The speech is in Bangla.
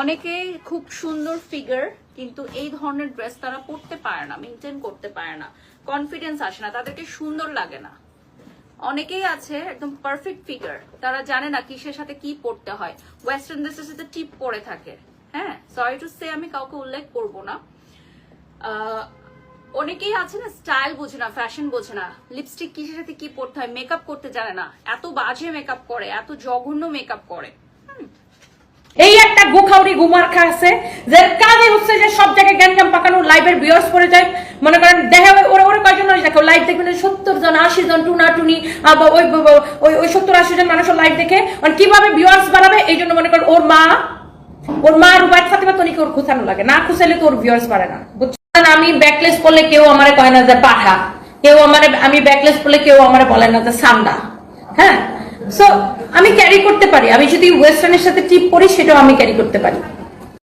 অনেকে খুব সুন্দর ফিগার কিন্তু এই ধরনের ড্রেস তারা পরতে পারে না মেনটেন করতে পারে না। কনফিডেন্স আসে না, তাদেরকে সুন্দর লাগে না। অনেকেই আছে একদম পারফেক্ট ফিগার তারা জানে না কিসের সাথে কি পড়তে হয়। ওয়েস্টার্ন ড্রেসের সাথে টিপ পরে থাকে। হ্যাঁ সরি টু সে আমি কাউকে উল্লেখ করব না। অনেকেই আছে না স্টাইল বোঝে না ফ্যাশন বোঝে না। লিপস্টিক কিসের সাথে কি পড়তে হয় মেকআপ করতে জানে না। এত বাজে মেকআপ করে, এত জঘন্য মেকআপ করে। এই একটা গুখাউরি গুমার্খা আছে যে কাজে হচ্ছে যে সব জায়গায় গ্যাঞ্জাম পাকানো, লাইভের বিয়স করে যায়। মনে করেন, দেখা ওরা ওরা কয়জন মানুষ দেখো লাইভ দেখবেন সত্তর জন, আশি জন টুনা টুনি ওই ওই ওই সত্তর, আশি জন মানুষের লাইভ দেখে। মানে কীভাবে বিয়স বাড়াবে? এই জন্য মনে করেন, ওর মা ওর মা রুবাইত ফাতিমা তনিকে ওর খুঁচানো লাগে। না খুঁচাইলে তো ওর ভিউয়ার্স বাড়ে না। বুঝছেন? আমি ব্যাকলেস করলে কেউ আমারে কয় না যে, পাঠা। কেউ আমারে আমি ব্যাকলেস করলে কেউ আমারে বলে না যে, সান্ডা। হ্যাঁ? সো আমি ক্যারি করতে পারি। আমি যদি ওয়েস্টার্নের সাথে টিপ করি, সেটাও আমি ক্যারি করতে পারি।